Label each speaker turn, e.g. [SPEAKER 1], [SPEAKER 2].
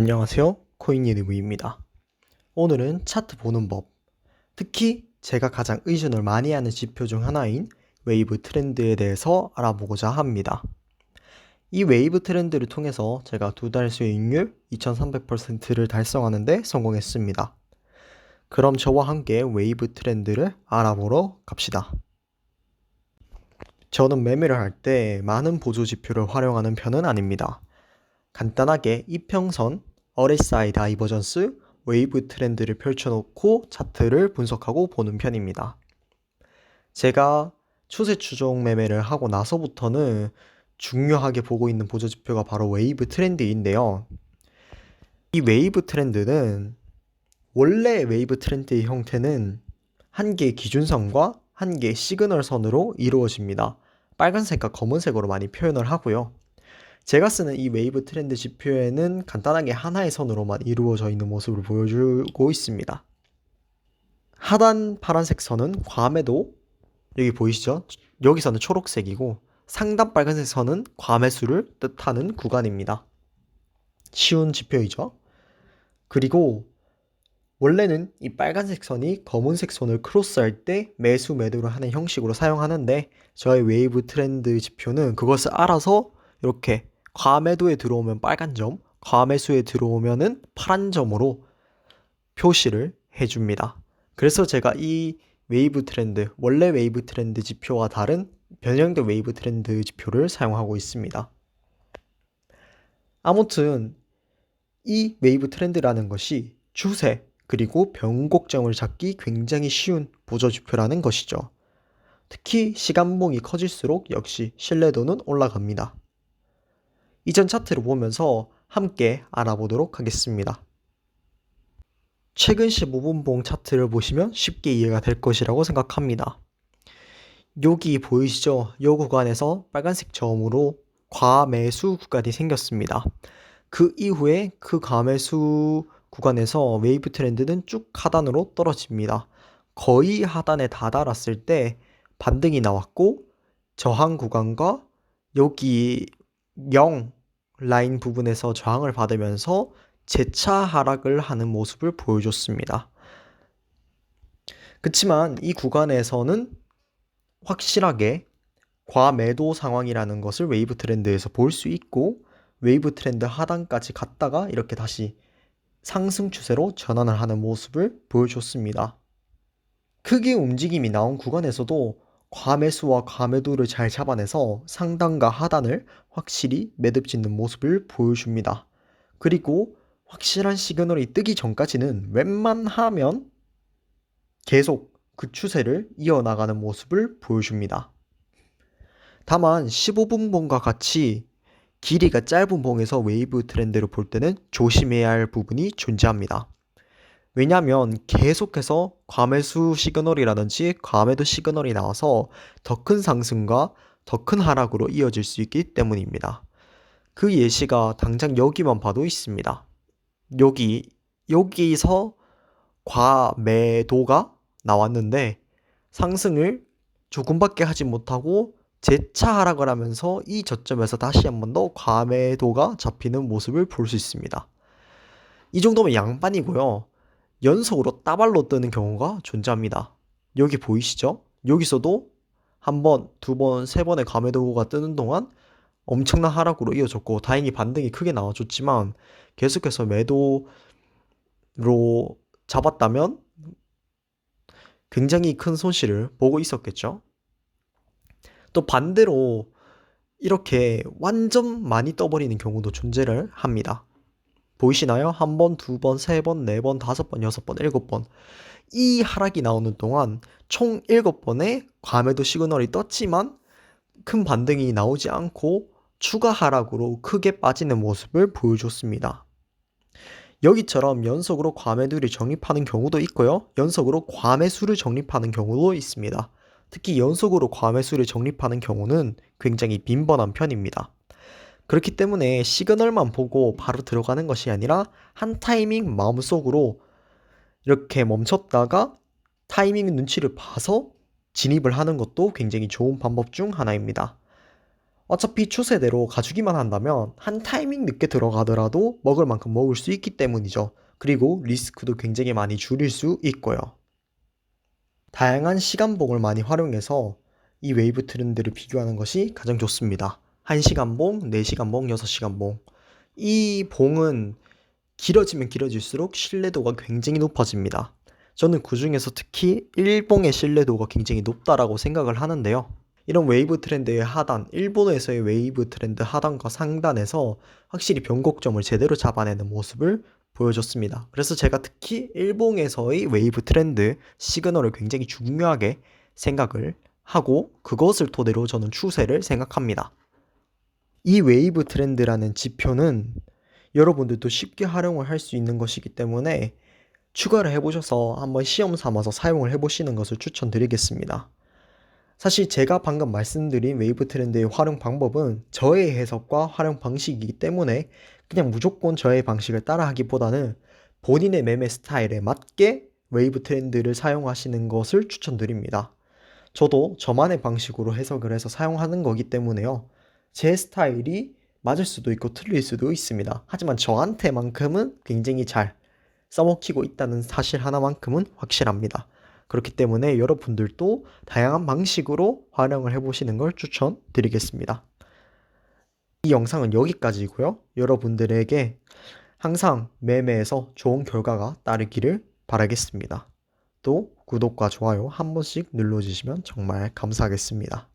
[SPEAKER 1] 안녕하세요. 코인이 리뷰입니다. 오늘은 차트 보는 법, 특히 제가 가장 의존을 많이 하는 지표 중 하나인 웨이브 트렌드에 대해서 알아보고자 합니다. 이 웨이브 트렌드를 통해서 제가 두 달 수익률 2300%를 달성하는데 성공했습니다. 그럼 저와 함께 웨이브 트렌드를 알아보러 갑시다. 저는 매매를 할 때 많은 보조 지표를 활용하는 편은 아닙니다. 간단하게 이평선, RSI 다이버전스, 웨이브 트렌드를 펼쳐놓고 차트를 분석하고 보는 편입니다. 제가 추세 추종 매매를 하고 나서부터는 중요하게 보고 있는 보조 지표가 바로 웨이브 트렌드인데요. 이 웨이브 트렌드는 원래 웨이브 트렌드의 형태는 한 개의 기준선과 한 개의 시그널 선으로 이루어집니다. 빨간색과 검은색으로 많이 표현을 하고요. 제가 쓰는 이 웨이브 트렌드 지표에는 간단하게 하나의 선으로만 이루어져 있는 모습을 보여주고 있습니다. 하단 파란색 선은 과매도 여기 보이시죠? 여기서는 초록색이고 상단 빨간색 선은 과매수를 뜻하는 구간입니다. 쉬운 지표이죠? 그리고 원래는 이 빨간색 선이 검은색 선을 크로스할 때 매수 매도를 하는 형식으로 사용하는데 저의 웨이브 트렌드 지표는 그것을 알아서 이렇게 과매도에 들어오면 빨간 점, 과매수에 들어오면은 파란 점으로 표시를 해줍니다. 그래서 제가 이 웨이브 트렌드, 원래 웨이브 트렌드 지표와 다른 변형된 웨이브 트렌드 지표를 사용하고 있습니다. 아무튼 이 웨이브 트렌드라는 것이 추세 그리고 변곡점을 잡기 굉장히 쉬운 보조 지표라는 것이죠. 특히 시간봉이 커질수록 역시 신뢰도는 올라갑니다. 이전 차트를 보면서 함께 알아보도록 하겠습니다. 최근 15분봉 차트를 보시면 쉽게 이해가 될 것이라고 생각합니다. 여기 보이시죠? 이 구간에서 빨간색 점으로 과매수 구간이 생겼습니다. 그 이후에 그 과매수 구간에서 웨이브 트렌드는 쭉 하단으로 떨어집니다. 거의 하단에 다다랐을 때 반등이 나왔고 저항 구간과 여기 0 라인 부분에서 저항을 받으면서 재차 하락을 하는 모습을 보여줬습니다. 그렇지만 이 구간에서는 확실하게 과매도 상황이라는 것을 웨이브 트렌드에서 볼 수 있고 웨이브 트렌드 하단까지 갔다가 이렇게 다시 상승 추세로 전환을 하는 모습을 보여줬습니다. 크게 움직임이 나온 구간에서도 과매수와 과매도를 잘 잡아내서 상단과 하단을 확실히 매듭 짓는 모습을 보여줍니다. 그리고 확실한 시그널이 뜨기 전까지는 웬만하면 계속 그 추세를 이어나가는 모습을 보여줍니다. 다만 15분봉과 같이 길이가 짧은 봉에서 웨이브 트렌드를 볼 때는 조심해야 할 부분이 존재합니다. 왜냐하면 계속해서 과매수 시그널이라든지 과매도 시그널이 나와서 더 큰 상승과 더 큰 하락으로 이어질 수 있기 때문입니다. 그 예시가 당장 여기만 봐도 있습니다. 여기, 여기서 과매도가 나왔는데 상승을 조금밖에 하지 못하고 재차 하락을 하면서 이 저점에서 다시 한 번 더 과매도가 잡히는 모습을 볼 수 있습니다. 이 정도면 양반이고요. 연속으로 따발로 뜨는 경우가 존재합니다. 여기 보이시죠? 여기서도 한 번, 두 번, 세 번의 과매도가 뜨는 동안 엄청난 하락으로 이어졌고 다행히 반등이 크게 나와줬지만 계속해서 매도로 잡았다면 굉장히 큰 손실을 보고 있었겠죠. 또 반대로 이렇게 완전 많이 떠버리는 경우도 존재를 합니다. 보이시나요? 한 번, 두 번, 세 번, 네 번, 다섯 번, 여섯 번, 일곱 번. 이 하락이 나오는 동안 총 일곱 번의 과매도 시그널이 떴지만 큰 반등이 나오지 않고 추가 하락으로 크게 빠지는 모습을 보여줬습니다. 여기처럼 연속으로 과매도를 적립하는 경우도 있고요. 연속으로 과매수를 적립하는 경우도 있습니다. 특히 연속으로 과매수를 적립하는 경우는 굉장히 빈번한 편입니다. 그렇기 때문에 시그널만 보고 바로 들어가는 것이 아니라 한 타이밍 마음속으로 이렇게 멈췄다가 타이밍 눈치를 봐서 진입을 하는 것도 굉장히 좋은 방법 중 하나입니다. 어차피 추세대로 가주기만 한다면 한 타이밍 늦게 들어가더라도 먹을 만큼 먹을 수 있기 때문이죠. 그리고 리스크도 굉장히 많이 줄일 수 있고요. 다양한 시간봉을 많이 활용해서 이 웨이브 트렌드를 비교하는 것이 가장 좋습니다. 1시간 봉, 4시간 봉, 6시간 봉. 이 봉은 길어지면 길어질수록 신뢰도가 굉장히 높아집니다. 저는 그 중에서 특히 1봉의 신뢰도가 굉장히 높다라고 생각을 하는데요. 이런 웨이브 트렌드의 하단, 일본에서의 웨이브 트렌드 하단과 상단에서 확실히 변곡점을 제대로 잡아내는 모습을 보여줬습니다. 그래서 제가 특히 일봉에서의 웨이브 트렌드 시그널을 굉장히 중요하게 생각을 하고 그것을 토대로 저는 추세를 생각합니다. 이 웨이브 트렌드라는 지표는 여러분들도 쉽게 활용을 할 수 있는 것이기 때문에 추가를 해보셔서 한번 시험 삼아서 사용을 해보시는 것을 추천드리겠습니다. 사실 제가 방금 말씀드린 웨이브 트렌드의 활용 방법은 저의 해석과 활용 방식이기 때문에 그냥 무조건 저의 방식을 따라하기보다는 본인의 매매 스타일에 맞게 웨이브 트렌드를 사용하시는 것을 추천드립니다. 저도 저만의 방식으로 해석을 해서 사용하는 거기 때문에요. 제 스타일이 맞을 수도 있고 틀릴 수도 있습니다. 하지만 저한테만큼은 굉장히 잘 써먹히고 있다는 사실 하나만큼은 확실합니다. 그렇기 때문에 여러분들도 다양한 방식으로 활용을 해보시는 걸 추천드리겠습니다. 이 영상은 여기까지고요. 여러분들에게 항상 매매에서 좋은 결과가 따르기를 바라겠습니다. 또 구독과 좋아요 한 번씩 눌러주시면 정말 감사하겠습니다.